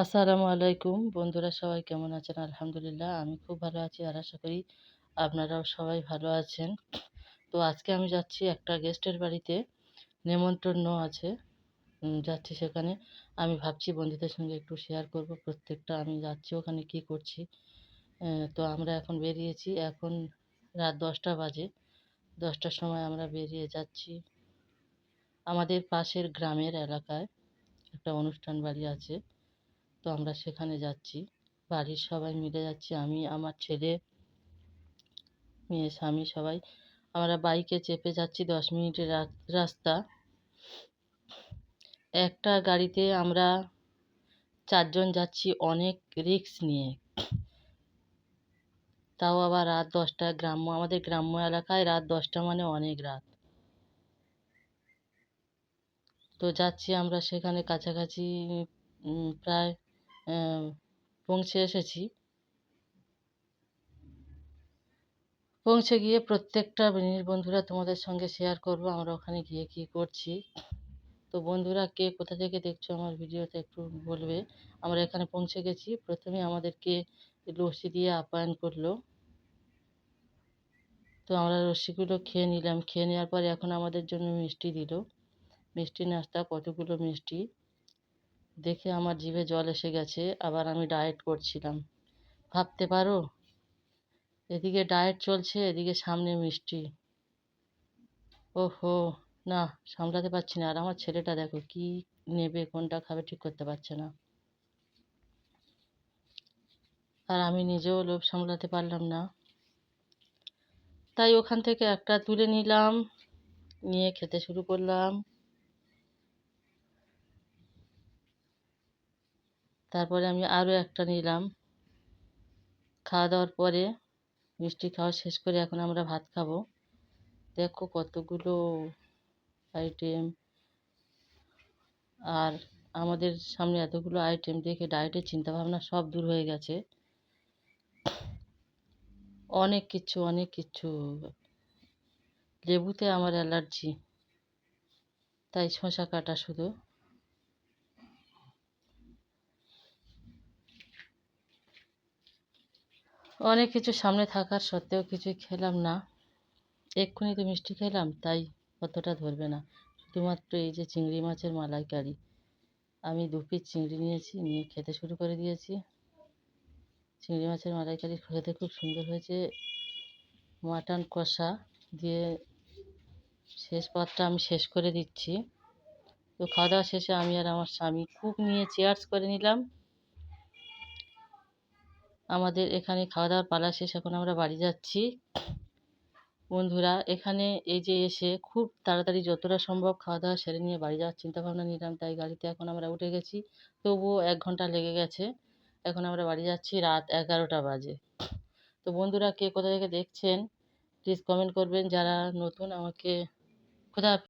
আসসালামু আলাইকুম। বন্ধুরা সবাই কেমন আছেন? আলহামদুলিল্লাহ, আমি খুব ভালো আছি আর আশা করি আপনারাও সবাই ভালো আছেন। তো আজকে আমি যাচ্ছি একটা গেস্টের বাড়িতে, নেমন্তন্ন আছে। যাচ্ছি সেখানে। আমি ভাবছি বন্ধুদের সঙ্গে একটু শেয়ার করব প্রত্যেকটা, আমি যাচ্ছি ওখানে কি করছি। তো আমরা এখন বেরিয়েছি। এখন রাত দশটা বাজে। দশটার সময় আমরা বেরিয়ে যাচ্ছি। আমাদের পাশের গ্রামের এলাকায় একটা অনুষ্ঠান বাড়ি আছে। তো আমরা সেখানে যাচ্ছি। বাড়ির সবাই মিলে যাচ্ছি। আমি, আমার ছেলে, মেয়ে, স্বামী সবাই। আমরা বাইকে চেপে যাচ্ছি দশ মিনিটের রাস্তা। একটা গাড়িতে আমরা চারজন যাচ্ছি অনেক রিস্ক নিয়ে। তাও আবার রাত দশটা গ্রাম্য, আমাদের গ্রাম্য এলাকায় রাত দশটা মানে অনেক রাত। তো যাচ্ছি আমরা সেখানে কাছাকাছি প্রায় পৌঁছে এসেছি। পৌঁছে গিয়ে প্রত্যেকটা জিনিস বন্ধুরা তোমাদের সঙ্গে শেয়ার করব, আমরা ওখানে গিয়ে কি করছি। তো বন্ধুরা, কে কোথা থেকে দেখছ আমার ভিডিওতে একটু বলবে। আমরা এখানে পৌঁছে গেছি। প্রথমে আমাদেরকে লস্যি দিয়ে আপ্যায়ন করল। তো আমরা লস্যিগুলো খেয়ে নিলাম। খেয়ে নেওয়ার পরে এখন আমাদের জন্য মিষ্টি দিল। মিষ্টি নাস্তা, কতগুলো মিষ্টি? দেখে আমার জিভে জল এসে গেছে, আবার আমি ডায়েট করছিলাম। ভাবতে পারো? এদিকে ডায়েট চলছে, এদিকে সামনে মিষ্টি। ওহো, না, সামলাতে পারছি না। আর আমার ছেলেটা দেখো, কি নেবে, কোনটা খাবে ঠিক করতে পারছে না। আর আমি নিজেও লোভ সামলাতে পারলাম না। তাই ওখান থেকে একটা তুলে নিলাম, নিয়ে খেতে শুরু করলাম। তারপরে আমি আরও একটা নিলাম। খাওয়া দাওয়ার পরে মিষ্টি খাওয়া শেষ করে এখন আমরা ভাত খাব। দেখো কতগুলো আইটেম আর আমাদের সামনে এতগুলো আইটেম দেখে ডায়েটের চিন্তাভাবনা সব দূর হয়ে গেছে। অনেক কিছু অনেক কিছু। লেবুতে আমার অ্যালার্জি, তাই শশা কাটা শুধু। অনেক কিছু সামনে থাকার সত্ত্বেও কিছুই খেলাম না। এক্ষুনি তো মিষ্টি খেলাম, তাই অতটা ধরবে না। শুধুমাত্র এই যে চিংড়ি মাছের মালাইকারি। আমি দু পিস চিংড়ি নিয়েছি, নিয়ে খেতে শুরু করে দিয়েছি। চিংড়ি মাছের মালাইকারি খেতে খুব সুন্দর হয়েছে। মাটন কষা দিয়ে শেষ পাতটা আমি শেষ করে দিচ্ছি। তো খাওয়া দাওয়া শেষে আমি আর আমার স্বামী খুব নিয়ে চেয়ার্স করে নিলাম। আমাদের এখানে খাওয়া দাওয়ার পালা শেষ, এখন আমরা বাড়ি যাচ্ছি। বন্ধুরা, এখানে এই যে এসে খুব তাড়াতাড়ি যতটা সম্ভব খাওয়া দাওয়া সেরে নিয়ে বাড়ি যাওয়ার চিন্তাভাবনা নিলাম, তাই গাড়িতে এখন আমরা উঠে গেছি। তবুও এক ঘণ্টা লেগে গেছে। এখন আমরা বাড়ি যাচ্ছি রাত এগারোটা বাজে। তো বন্ধুরা, কে কোথা থেকে দেখছেন প্লিজ কমেন্ট করবেন। যারা নতুন, আমাকে হাফেজ।